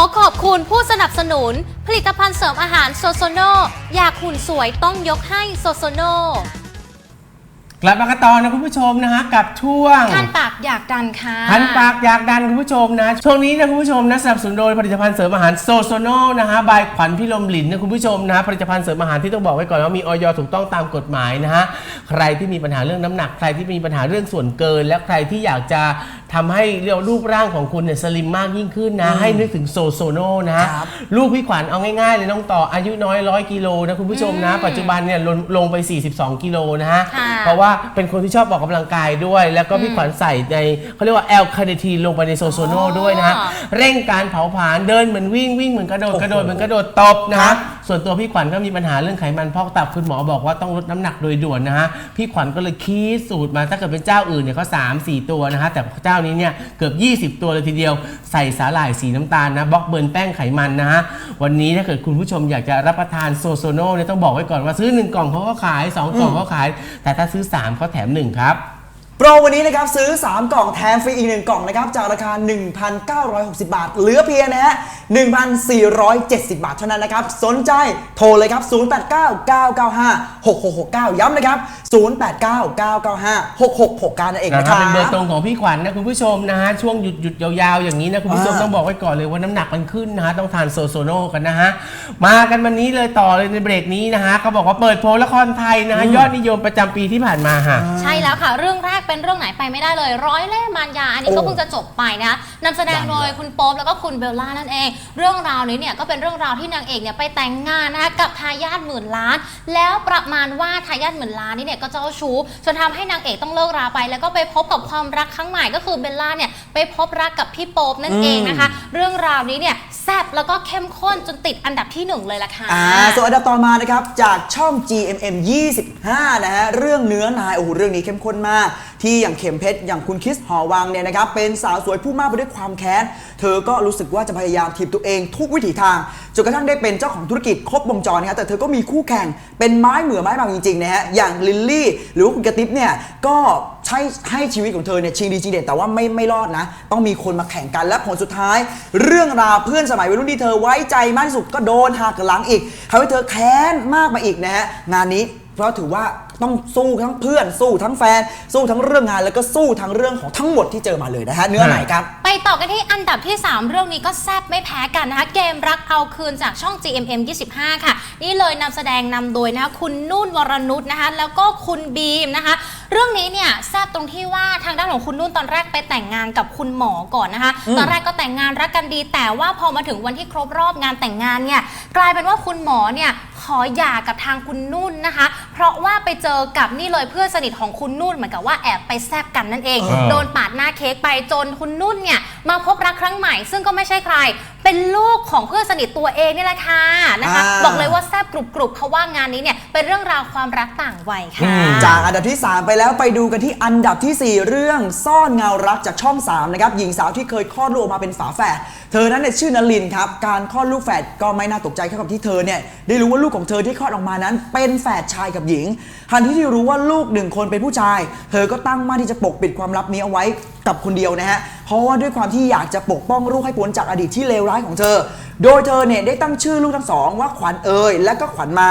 อขอบคุณผู้สนับสนุน ผลิตภัณฑ์เสริมอาหารโซโซโนอยากหุ่นสวยต้องยกให้โซโซโน กลับมากันต่อนะคุณผู้ชมนะฮะกับช่วงคันปากอยากดันค่ะพันปากอยากดันคุณผู้ชมนะช่วงนี้นะคุณผู้ชมนะสนับสนุนโดยผลิตภัณฑ์เสริมอาหารโซโซโนนะฮะบายขวัญพิลมหลินนะคุณผู้ชมนะผลิตภัณฑ์เสริมอาหารที่ต้องบอกไว้ก่อนว่ามีออยถูกต้องตามกฎหมายนะฮะใครที่มีปัญหาเรื่องน้ำหนัก ใครที่มีปัญหาเรื่องส่วนเกิน และใครที่อยากจะทำให้เรียกว่ารูปร่างของคุณเนี่ยสลิมมากยิ่งขึ้นนะให้นึกถึงโซโซโนนะฮะครับลูกพี่ขวัญเอาง่ายๆเลยน้องต่ออายุน้อยร้อยกิโลนะคุณผู้ชมนะปัจจุบันเนี่ยลงลงไป 42 กิโลนะฮะค่ะเพราะว่าเป็นคนที่ชอบออกกำลังกายด้วย แล้วก็พี่ขวัญใส่ในเขาเรียกว่าแอลคาเนทีนลงไปในโซโซโนอ๋อด้วยนะฮะเร่งการเผาผลาญเดินเหมือนวิ่งวิ่งเหมือนกระโดดโอ้โหกระโดดเหมือนกระโดดตบนะครัฮะบ ส่วนตัวพี่ขวัญก็มีปัญหาเรื่องไขมันพอกตับคุณหมอบอกว่าต้องลดน้ำหนักโดยด่วนนะฮะพี่ขวัญก็เลยคีดสูตรมาถ้าเกิดเป็นเจ้าอื่นเนี่ยเขาสามสี่ตัวนะฮะแต่เจ้านี้เนี่ยเกือบ 20 ตัวเลยทีเดียวใส่สาหร่ายสีน้ำตาลนะบล็อกเบิร์นแป้งไขมันนะฮะวันนี้ถ้าเกิดคุณผู้ชมอยากจะรับประทานโซโซโนเนี่ยต้องบอกไว้ก่อนว่าซื้อ 1 กล่องเขาก็ขาย 2 กล่องเขาขาย แต่ถ้าซื้อ3เขาแถม 1 ครับ โปรวันนี้นะครับซื้อ 3 กล่องแถมฟรีอีก 1 กล่องนะครับจากราคา 1,960 บาท เหลือเพียงนะฮะ 1,470 บาทเท่านั้นนะครับ สนใจโทรเลยครับ 0899956669 ย้ำนะครับ 0899956669 นั่นเองนะนะคครัรับบเป็นเบอร์ตรงของพี่ขวัญนะคุณผู้ชมนะฮะ ช่วงหยุดหยุดยาวๆ อย่างนี้นะคุณผู้ชมอ่าต้องบอกไว้ก่อนเลยว่าน้ำหนักมันขึ้นนะฮะ ต้องทานโซโซโนกันนะฮะ มากันวันนี้เลยต่อเลยในเบรกนี้นะฮะเขาบอกว่าเปิดโพลละครไทยนะฮะยอดนิยมประจำปีที่ผ่านมาฮะใช่แล้วค่ะเรื่องแรกเป็นเรื่องไหนไปไม่ได้เลย ร้อยเล่ห์มารยา อันนี้ก็โอ้เพิ่งจะจบไปนะนำแสดงโดยคุณโป๊ปแล้วก็คุณเบลล่านั่นเอง เรื่องราวนี้เนี่ยก็เป็นเรื่องราวที่นางเอกเนี่ยไปแต่งงานนะคะกับทายาทหมื่นล้าน แล้วประมาณว่าทายาทหมื่นล้านนี่เนี่ยก็เจ้าชู้จนทำให้นางเอกต้องเลิกราไป แล้วก็ไปพบกับความรักครั้งใหม่ก็คือเบลล่าเนี่ยไปพบรักกับพี่โป๊ปนั่นเองนะคะ เรื่องราวนี้เนี่ยแซ่บแล้วก็เข้มข้นจนติดอันดับที่หนึ่งเลยล่ะค่ะ อ่าส่วนอันดับต่อมานะครับ จากช่อง GMM 25 นะฮะ เรื่องเนื้อนายโอ้โหเรื่องนี้เข้มข้นมาก ที่อย่างเข็มเพชรอย่างคุณคริสหอวังเนี่ยนะครับ เป็นสาวสวยผู้มากไปด้วยความแค้น เธอก็รู้สึกว่าจะพยายามทีบตัวเองทุกวิถีทาง จนกระทั่งได้เป็นเจ้าของธุรกิจครบวงจรนะฮะแต่เธอก็มีคู่แข่งเป็นไม้เหมือไม้บางจริงๆนะฮะอย่างลิลลี่ หรือว่าคุณกระติบเนี่ยก็ใช้ให้ชีวิตของเธอเนี่ยชิงดีจริงเด่นแต่ว่าไม่ไม่รอดนะ ต้องมีคนมาแข่งกันและผลสุดท้าย เรื่องราวเพื่อนสมัยมัยวัยรุ่นที่เธอไว้ใจมากที่สุดก็โดนหักหลังอีกทำให้เธอแค้นมากมาอีกนะฮะงานนี้เพราะถือว่าต้องสู้ทั้งเพื่อนสู้ทั้งแฟน สู้ทั้งเรื่องงานแล้วก็สู้ทั้งเรื่องของทั้งหมดที่เจอมาเลยนะฮะเนื้อไหนครับ ไปต่อกันที่อันดับที่ 3 เรื่องนี้ก็แซ่บไม่แพ้กันนะคะ เกมรักเอาคืนจากช่อง GMM 25 ค่ะ นี่เลยนำแสดงนำโดยนะคะคุณนุ่นวรนุชนะคะ แล้วก็คุณบีมนะคะ เรื่องนี้เนี่ยแซ่บตรงที่ว่าทางด้านของคุณนุ่นตอนแรกไปแต่งงานกับคุณหมอก่อนนะคะ ตอนแรกก็แต่งงานรักกันดี แต่ว่าพอมาถึงวันที่ครบรอบงานแต่งงานเนี่ยกลายเป็นว่าคุณหมอเนี่ยขอหย่ากับทางคุณนุ่นนะคะ เพราะว่าไปเจอกับนี่เลยเพื่อนสนิทของคุณนุ่นเหมือนกับว่าแอบไปแซบกันนั่นเองเออโดนปาดหน้าเค้กไปจนคุณนุ่นเนี่ยมาพบรักครั้งใหม่ ซึ่งก็ไม่ใช่ใคร เป็นลูกของเพื่อนสนิทตัวเองนี่แหละค่ะนะคะอ่า บอกเลยว่าแซบกรุบกรุบเพราะว่างานนี้เนี่ยเป็นเรื่องราวความรักต่างวัยค่ะอืมจากอันดับที่ 3 ไปแล้วไปดูกันที่อันดับทีสี่ 4 เรื่องซ่อนเงารักจากช่อง 3 นะครับ หญิงสาวที่เคยคลอดลูกออกมาเป็นฝาแฝดเธอนั้นเนี่ยชื่อนลินครับ การคลอดลูกแฝดก็ไม่น่าตกใจเท่ากับที่เธอเนี่ยได้รู้ว่าลูกของเธอที่คลอดออกมานั้น เป็นแฝดชายกับหญิงทันทีที่รู้ว่าลูกหนึ่งคนเป็นผู้ชาย เธอก็ตั้งมั่นที่จะปกปิดความลับนี้เอาไว้กับคนเดียวนะฮะเพราะว่าด้วยความที่อยากจะปกป้องลูกให้พ้นจากอดีตที่เลวร้ายของเธอ โดยเธอเนี่ยได้ตั้งชื่อลูกทั้งสองว่าขวัญเอ๋ยและก็ขวัญมา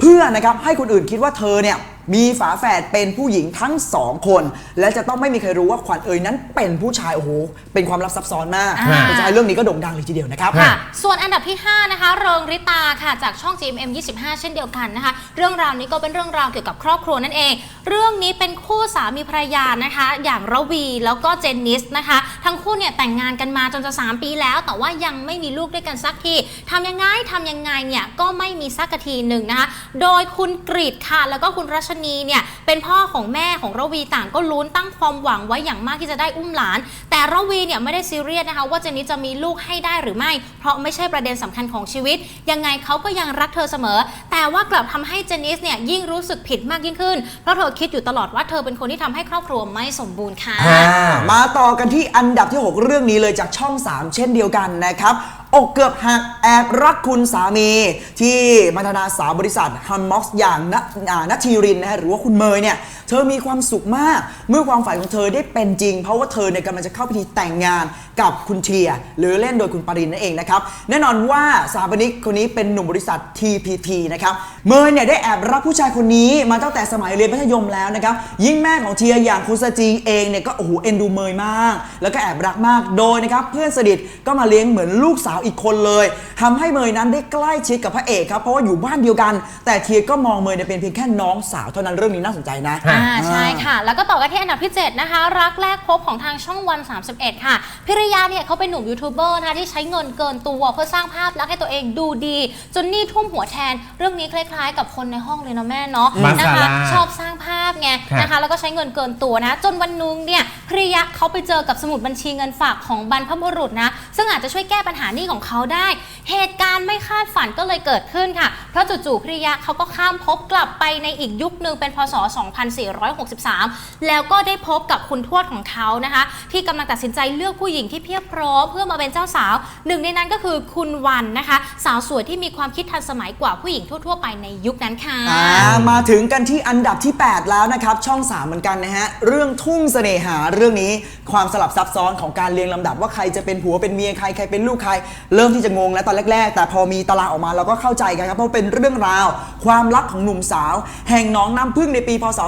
เพื่อนะครับให้คนอื่นคิดว่าเธอเนี่ยมีฝาแฝดเป็นผู้หญิงทั้งสองคน และจะต้องไม่มีใครรู้ว่าขวัญเอ๋ยนั้นเป็นผู้ชายโอ้โหเป็นความลับซับซ้อนมากอ่าเพราะฉะนั้นเรื่องนี้ก็โด่งดังเลยทีเดียวนะครับ ค่ะส่วนอันดับที่ 5 นะคะ เริงริตาค่ะจากช่อง GMM 25 เช่นเดียวกันนะคะ เรื่องราวนี้ก็เป็นเรื่องราวเกี่ยวกับครอบครัวนั่นเอง เรื่องนี้เป็นคู่สามีภรรยานะคะ อย่างระวีแล้วก็เจนนิสนะคะ ทั้งคู่เนี่ยแต่งงานกันมาจนจะ 3 ปีแล้ว แต่ว่ายังไม่มีลูกด้วยกันสักทีทำยังไงทำยังไงเนี่ยก็ไม่มีสักทีหนึ่งนะคะ โดยคุณกรีดค่ะ แล้วก็คุณรัชนีเนี่ยเป็นพ่อของแม่ของระวีต่างก็ลุ้นตั้งความหวังไว้อย่างมากที่จะได้อุ้มหลาน แต่ระวีเนี่ยไม่ได้ซีเรียสนะคะ ว่าเจนนี่จะมีลูกให้ได้หรือไม่ เพราะไม่ใช่ประเด็นสำคัญของชีวิต ยังไงเขาก็ยังรักเธอเสมอ แต่ว่ากลับทำให้เจนนิสเนี่ยยิ่งรู้สึกผิดมากยิ่งขึ้นเพราะเธอคิดอยู่ตลอดว่าเธอเป็นคนที่ทำให้ครอบครัวไม่สมบูรณ์ค่ะ อ่ามาต่อกันที่อันดับที่ 6 เรื่องนี้เลยจากช่อง 3 เช่นเดียวกันนะครับอกเกือบหักแอบรักคุณสามี ที่มัทนาสาวบริษัทฮัมม็อกซ์อย่างนัทชีรินนะฮะหรือว่าคุณเมยเนี่ยเธอมีความสุขมาก เมื่อความฝันของเธอได้เป็นจริง เพราะว่าเธอเนี่ยกำลังจะเข้าพิธีแต่งงานกับคุณเทีย หรือเล่นโดยคุณปรินนั่นเองนะครับ แน่นอนว่าสถาปนิกคนนี้เป็นหนุ่มบริษัท TPT นะครับเมยเนี่ยได้แอบรักผู้ชายคนนี้มาตั้งแต่สมัยเรียนมัธยมแล้วนะครับยิ่งแม่ของเทียอย่างคุณสจีเองเนี่ยก็โอ้โหเอ็นดูเมยมาก แล้วก็แอบรักมากโดยนะครับเพื่อนสนิทก็มาเลี้ยงเหมือนลูกสาวอีกคนเลยทำให้เมยนั้นได้ใกล้ชิดกับพระเอกครับเพราะว่าอยู่บ้านเดียวกัน แต่เทียก็มองเมยเนี่ยเป็นเพียงแค่น้องสาวเท่านั้นเรื่องนี้น่าสนใจนะฮะอ่าใช่ค่ะ แล้วก็ต่อกันที่อันดับที่ 7 นะคะ รักแรกพบของทางช่องวัน 31 ค่ะพิริยาเนี่ยเขาเป็นหนุ่มยูทูบเบอร์นะคะที่ใช้เงินเกินตัวเพื่อสร้างภาพลักษณ์ให้ตัวเองดูดี จนหนี่ทุ่วมหัวแทน เรื่องนี้คล้ายๆ กับคนในห้องเลยนะแม่เนาะมานะซาคะร่าชอบสร้างภาพไงครับนะคะ แล้วก็ใช้เงินเกินตัวนะ จนวันนึงเนี่ยพิริยะเขาไปเจอกับสมุดบัญชีเงินฝากของบรรพบุรุษนะ ซึ่งอาจจะช่วยแก้ปัญหาหนี้ของเขาได้ เหตุการณ์ไม่คาดฝันก็เลยเกิดขึ้นค่ะ ราะจู่ๆพิริยะเขาก็ข้ามภพกลับไปในอีกยุคหนึ่งเป็นพศ 2463 แล้วก็ได้พบกับคุณทวดของเขานะคะ ที่กำลังตัดสินใจเลือกผู้หญิงที่เพียบพร้อมเพื่อมาเป็นเจ้าสาว หนึ่งในนั้นก็คือคุณวันนะคะ สาวสวยที่มีความคิดทันสมัยกว่าผู้หญิงทั่ว ๆ ไปในยุคนั้นค่ะมาถึงกันที่อันดับที่ 8 แล้วนะครับ ช่อง 3 เหมือนกันนะฮะ เรื่องทุ่งเสน่หาเรื่องนี้ความสลับซับซ้อนของการเรียงลำดับว่าใครจะเป็นผัวเป็นเมียใครใครเป็นลูกใคร เริ่มที่จะงงแล้วตอนแรก ๆ แต่พอมีตารางออกมาเราก็เข้าใจกันครับเพราะเป็นเรื่องราว ความรักของหนุ่มสาว แห่งหน้องน้ำพึ่งในปีพศ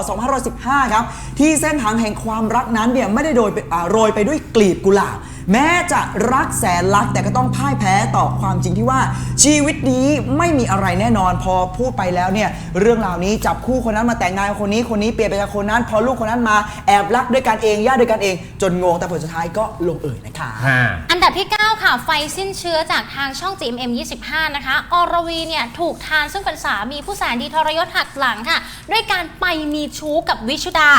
2515 ครับ ที่เส้นทางแห่งความรักนั้นเนี่ยไม่ได้โดยอ่าโรยไปด้วยกลีบกุหลาบ แม้จะรักแสนรักแต่ก็ต้องพ่ายแพ้ต่อความจริงที่ว่าชีวิตนี้ไม่มีอะไรแน่นอนพอพูดไปแล้วเนี่ยเรื่องราวนี้จับคู่คนนั้นมาแต่งงานกับคนนี้คนนี้เปลี่ยนไปจากคนนั้น พอลูกคนนั้นมาแอบรักด้วยกันเองญาติด้วยกันเอง จนงงแต่ผลสุดท้ายก็ลงเอยนะคะฮะอันดับที่ 9 ค่ะ ไฟสิ้นเชื้อจากทางช่อง GMM 25 นะคะ อรวีเนี่ยถูกทานซึ่งเป็นสามีผู้แสนดีทรยศหักหลังค่ะ ด้วยการไปมีชู้กับวิชุดา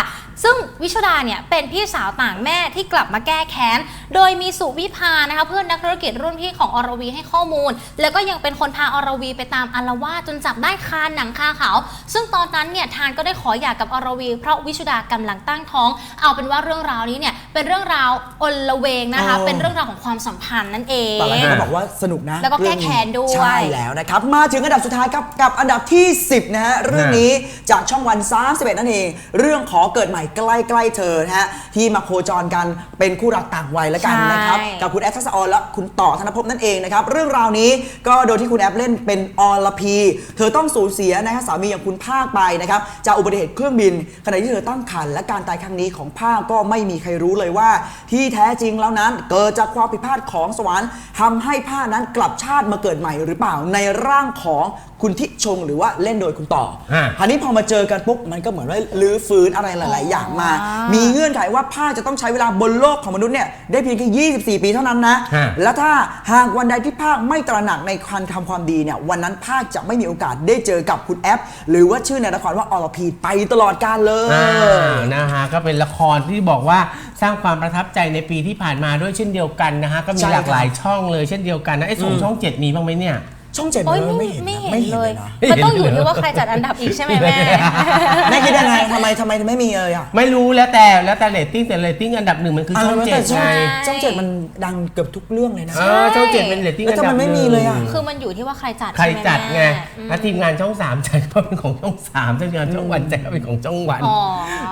ซึ่งวิชุดาเนี่ยเป็นพี่สาวต่างแม่ที่กลับมาแก้แค้น โดยมีสุวิภานะคะเพื่อนนักธุรกิจรุ่นพี่ของอรวีให้ข้อมูล แล้วก็ยังเป็นคนพาอรวีไปตามอารวาจนจับได้คาหนังคาเขา ซึ่งตอนนั้นเนี่ยทานก็ได้ขอหย่ากับอรวี เพราะวิชุดากำลังตั้งท้อง เอาเป็นว่าเรื่องราวนี้เนี่ยเป็นเรื่องราวอลเวงนะคะอ๋อเป็นเรื่องราวของความสัมพันธ์นั่นเอง ตอนแรกก็บอกว่าสนุกนะแล้วก็แก้แค้นด้วย ใช่แล้วนะครับ มาถึงอันดับสุดท้ายครับกับอันดับที่ 10 นะฮะ เรื่องนี้จากช่องวัน 31 นั่นเอง เรื่องขอเกิดใหม่ใกล้ๆเธอนะฮะ ที่มาโคจรกันเป็นคู่รักต่างวัยแล้วกันนะครับใช่กับคุณแอฟทัศออนและคุณต่อธนภพนั่นเองนะครับ เรื่องราวนี้ก็โดยที่คุณแอฟเล่นเป็นอรพี เธอต้องสูญเสียนะฮะสามีอย่างคุณภาคไปนะครับจากอุบัติเหตุเครื่องบินขณะที่เธอตั้งครรภ์และการตายครั้งนี้ของภาคก็ไม่มีใครรู้เลยว่า ที่แท้จริงแล้วนั้นเกิดจากความผิดพลาดของสวรรค์ทำให้ผ้านั้นกลับชาติมาเกิดใหม่หรือเปล่าในร่างของคุณทิชงหรือว่าเล่นโดยคุณต่อฮะ คราวนี้พอมาเจอกันปุ๊บมันก็เหมือนว่าลื้อฟื้นอะไรหลาย ๆ อย่างมาอ๋อมีเงื่อนไขว่าผ้าจะต้องใช้เวลาบนโลกของมนุษย์เนี่ยได้เพียงแค่24 ปีเท่านั้นนะ ฮะ และถ้าหากวันใดที่ภาคไม่ตระหนักในการทำความดีเนี่ยวันนั้นภาคจะไม่มีโอกาสได้เจอกับคุณแอป หรือว่าชื่อในละครว่าอรพีไปตลอดกาลเลย อ่านะฮะก็เป็นละครที่บอกว่าสร้างความประทับใจในปีที่ผ่านมาด้วยเช่นเดียวกันนะฮะก็มีใช่หลากหลายครับช่องเลยเช่นเดียวกันนะไอ้ส่งช่องเจ็ดมีบ้างไหมเนี่ย ช่องเจ็ดโอ้ยเลยไม่ไม่เห็นไม่นะเห็นเลย นะมันต้องอยู่ที่ว่าใครจัดอันดับอีกใช่ไหมแม่ แม่คิดยังไงทำไมทำไมไม่มีเลยอะไม่รู้แล้วแต่แล้วแต่เรตติ้งแต่เรตติ้งอันดับหนึ่งมันคือช่องอะเจ็ดช่องไงช่องเจ็ดมันดังเกือบทุกเรื่องเลยนะ เออช่องเจ็ดเป็นเรตติ้งแล้วอันดับทำไมไม่หมีนึ่งเลยอะ คือมันอยู่ที่ว่าใครจัดใครใช่ไหมจัดไงแม่อืมแล้วทีมงานช่องสามจัดก็เป็นของช่องสามทีมงานช่องวันจัดก็เป็นของช่องวัน อ๋อ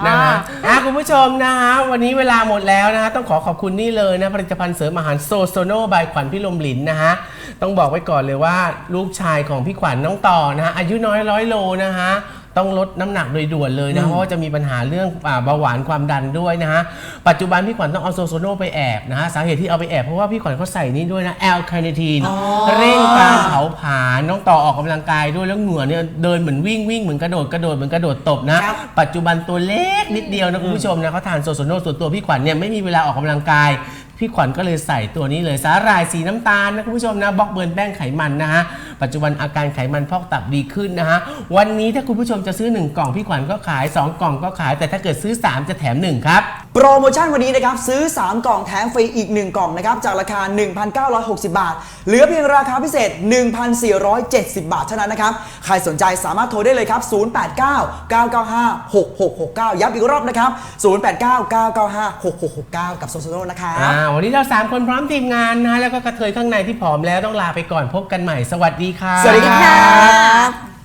นะฮะอะคุณผู้ชมนะฮะวันนี้เวลาหมดแล้วนะฮะต้องขอขอบคุณนี่เลยนะผลิตภัณฑ์เสริมอาหารโซโซโนบายขวัญพี่ลมหลินนะฮะ ต้องบอกไว้ก่อนเลยว่าลูกชายของพี่ขวัญน้องต่อนะฮะอายุน้อยร้อยโลนะฮะต้องลดน้ำหนักโดยด่วนเลยนะเพราะว่าจะมีปัญหาเรื่องอ่าเบาหวานความดันด้วยนะฮะปัจจุบันพี่ขวัญต้องเอาโซโซโนไปแอบนะฮะสาเหตุที่เอาไปแอบเพราะว่าพี่ขวัญเขาใส่นี่ด้วยนะแอลคาเนทีนเร่งการเผาผลาญน้องต่อออกกำลังกายด้วยแล้วเหงื่อเนี่ยเดินเหมือนวิ่งวิ่งเหมือนกระโดดกระโดดเหมือนกระโดดตบนะครับปัจจุบันตัวเล็กนิดเดียวนะคุณผู้ชมนะเขาทานโซโซโนส่วนตัวพี่ขวัญเนี่ยไม่มีเวลาออกกำลังกาย พี่ขวัญก็เลยใส่ตัวนี้เลยสาหร่ายสีน้ำตาลนะคุณผู้ชมนะบล็อกเบิร์นแป้งไขมันนะฮะปัจจุบันอาการไขมันพอกตับดีขึ้นนะฮะวันนี้ถ้าคุณผู้ชมจะซื้อ 1 กล่องพี่ขวัญก็ขาย 2 กล่องก็ขาย แต่ถ้าเกิดซื้อ 3 จะแถม 1 ครับโปรโมชั่นวันนี้นะครับซื้อ 3 กล่องแถมฟรีอีก 1 กล่องนะครับจากราคา 1,960 บาท เหลือเพียงราคาพิเศษ 1,470 บาทเท่านั้นนะครับ ใครสนใจสามารถโทรได้เลยครับ 089-995-6669 ย้ำอีกรอบนะครับ 089-995-6669 กับโซโซโนนะครับอ่าวันนี้เราสามคนพร้อมทีมงานนะแล้วก็กระเทยข้างในที่ผอมแล้วต้องลาไปก่อนพบกันใหม่สวัสดีค่ะ สวัสดีครับ